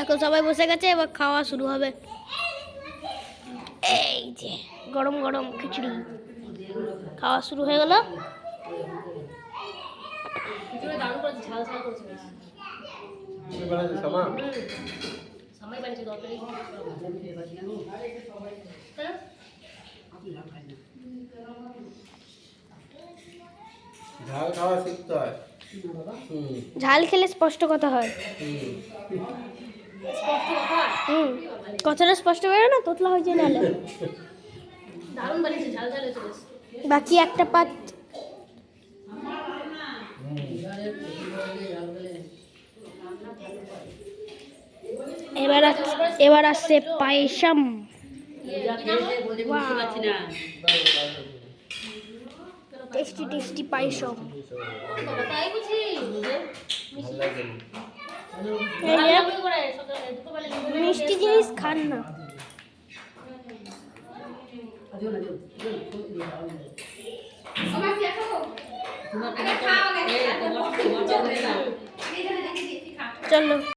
দেখো সবাই বসে গেছে এবার খাওয়া শুরু হবে। এই যে গরম গরম খিচুড়ি। খাওয়া শুরু হয়ে গেল। ঝাল খাওয়া শিখতে হয়। ঝাল খেলে স্পষ্ট কথা হয়। হুম। স্পষ্ট কথাটা স্পষ্ট বেরো না? তোতলা হয়ে নাহলে। দারুণ বানিয়েছে ঝাল ঝাল হয়েছে বেশ। বাকি একটা পাত। এবার এবার আসছে পায়েসাম টেস্টি টেস্টি পায়েসম মিষ্টি জিনিস খান না। চলো।